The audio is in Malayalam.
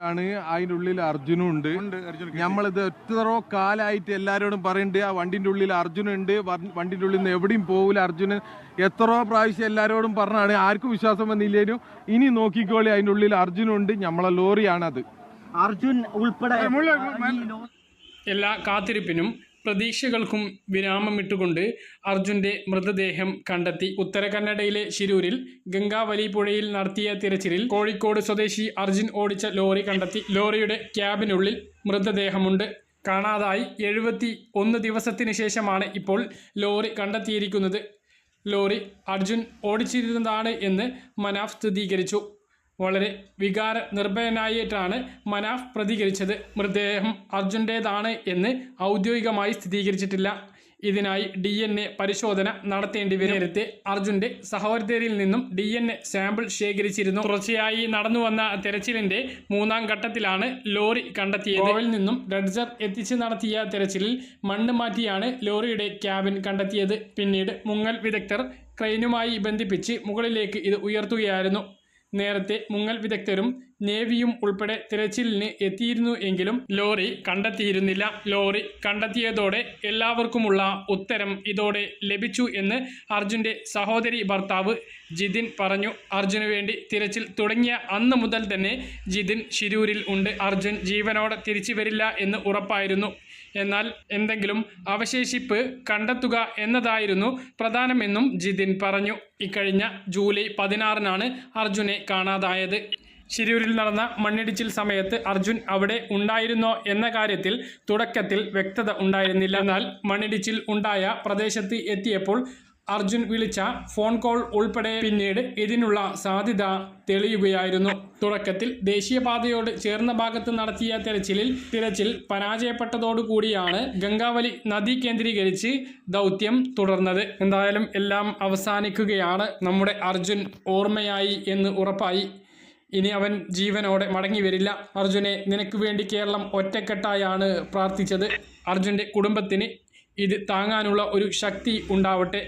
ആണ്. അതിന്റെ ഉള്ളിൽ അർജുനും ഉണ്ട്. നമ്മളിത് എത്രയോ കാലായിട്ട് എല്ലാവരോടും പറയുന്നുണ്ട് ആ വണ്ടിന്റെ ഉള്ളിൽ അർജുനുണ്ട് വണ്ടിന്റെ ഉള്ളിൽ നിന്ന് എവിടെയും പോകില്ല അർജുനൻ എത്രയോ പ്രാവശ്യം എല്ലാവരോടും പറഞ്ഞാണ്. ആർക്കും വിശ്വാസം വന്നില്ലേലും ഇനി നോക്കിക്കോളി അതിന്റെ ഉള്ളിൽ അർജുനുണ്ട് നമ്മളെ ലോറിയാണത്. അർജുൻ ഉൾപ്പെടെ എല്ലാ കാത്തിരിപ്പിനും പ്രതീക്ഷകൾക്കും വിരാമമിട്ടുകൊണ്ട് അർജുന്റെ മൃതദേഹം കണ്ടെത്തി. ഉത്തര കന്നഡയിലെ ശിരൂരിൽ ഗംഗാവലി പുഴയിൽ നടത്തിയ തിരച്ചിലിൽ കോഴിക്കോട് സ്വദേശി അർജുൻ ഓടിച്ച ലോറി കണ്ടെത്തി. ലോറിയുടെ ക്യാബിനുള്ളിൽ മൃതദേഹമുണ്ട്. കാണാതായി. എഴുപത്തി ഒന്ന് ദിവസത്തിന് ശേഷമാണ് ഇപ്പോൾ ലോറി കണ്ടെത്തിയിരിക്കുന്നത്. ലോറി അർജുൻ ഓടിച്ചിരുന്നതാണ് എന്ന് മനാഫ് സ്ഥിരീകരിച്ചു. വളരെ വികാര നിർഭയനായിട്ടാണ് മനാഫ് പ്രതികരിച്ചത്. മൃതദേഹം അർജുന്റേതാണ് എന്ന് ഔദ്യോഗികമായി സ്ഥിരീകരിച്ചിട്ടില്ല. ഇതിനായി ഡി എൻ എ പരിശോധന നടത്തേണ്ടി വരും. നേരത്തെ അർജുന്റെ സഹോദരിയിൽ നിന്നും ഡി എൻ എ സാമ്പിൾ ശേഖരിച്ചിരുന്നു. തുടർച്ചയായി നടന്നു വന്ന തെരച്ചിലിന്റെ മൂന്നാം ഘട്ടത്തിലാണ് ലോറി കണ്ടെത്തിയത്. ഗോവയിൽ നിന്നും ഡഡ്ജർ എത്തിച്ച് നടത്തിയ തെരച്ചിലിൽ മണ്ണ് മാറ്റിയാണ് ലോറിയുടെ ക്യാബിൻ കണ്ടെത്തിയത്. പിന്നീട് മുങ്ങൽ വിദഗ്ധർ ക്രെയിനുമായി ബന്ധിപ്പിച്ച് മുകളിലേക്ക് ഇത് ഉയർത്തുകയായിരുന്നു. നേരത്തെ മുങ്ങൽ വിദഗ്ധരും നേവിയും ഉൾപ്പെടെ തിരച്ചിലിന് എത്തിയിരുന്നു എങ്കിലും ലോറി കണ്ടെത്തിയിരുന്നില്ല. ലോറി കണ്ടെത്തിയതോടെ എല്ലാവർക്കുമുള്ള ഉത്തരം ഇതോടെ ലഭിച്ചു എന്ന് അർജുന്റെ സഹോദരി ഭർത്താവ് ജിതിൻ പറഞ്ഞു. അർജുന് വേണ്ടി തിരച്ചിൽ തുടങ്ങിയ അന്ന് മുതൽ തന്നെ ജിതിൻ ശിരൂരിൽ ഉണ്ട്. അർജുൻ ജീവനോടെ തിരിച്ചു വരില്ല എന്ന് ഉറപ്പായിരുന്നു. എന്നാൽ എന്തെങ്കിലും അവശേഷിപ്പ് കണ്ടെത്തുക എന്നതായിരുന്നു പ്രധാനമെന്നും ജിതിൻ പറഞ്ഞു. ഇക്കഴിഞ്ഞ ജൂലൈ പതിനാറിനാണ് അർജുനെ കാണാതായത്. ശിരൂരിൽ നടന്ന മണ്ണിടിച്ചിൽ സമയത്ത് അർജുൻ അവിടെ ഉണ്ടായിരുന്നോ എന്ന കാര്യത്തിൽ തുടക്കത്തിൽ വ്യക്തത ഉണ്ടായിരുന്നില്ല. എന്നാൽ മണ്ണിടിച്ചിൽ ഉണ്ടായ പ്രദേശത്ത് എത്തിയപ്പോൾ അർജുൻ വിളിച്ച ഫോൺ കോൾ ഉൾപ്പെടെ പിന്നീട് ഇതിനുള്ള സാധ്യത തെളിയുകയായിരുന്നു. തുടക്കത്തിൽ ദേശീയപാതയോട് ചേർന്ന ഭാഗത്ത് നടത്തിയ തെരച്ചിലിൽ തിരച്ചിൽ പരാജയപ്പെട്ടതോടുകൂടിയാണ് ഗംഗാവലി നദി കേന്ദ്രീകരിച്ച് ദൗത്യം തുടർന്നത്. എന്തായാലും എല്ലാം അവസാനിക്കുകയാണ് നമ്മുടെ അർജുൻ ഓർമ്മയായി എന്ന് ഉറപ്പായി. ഇനി അവൻ ജീവനോടെ മടങ്ങി വരില്ല. അർജുനെ നിനക്ക് വേണ്ടി കേരളം ഒറ്റക്കെട്ടായാണ് പ്രാർത്ഥിച്ചത്. അർജുന്റെ കുടുംബത്തിന് ഇത് താങ്ങാനുള്ള ഒരു ശക്തി ഉണ്ടാവട്ടെ.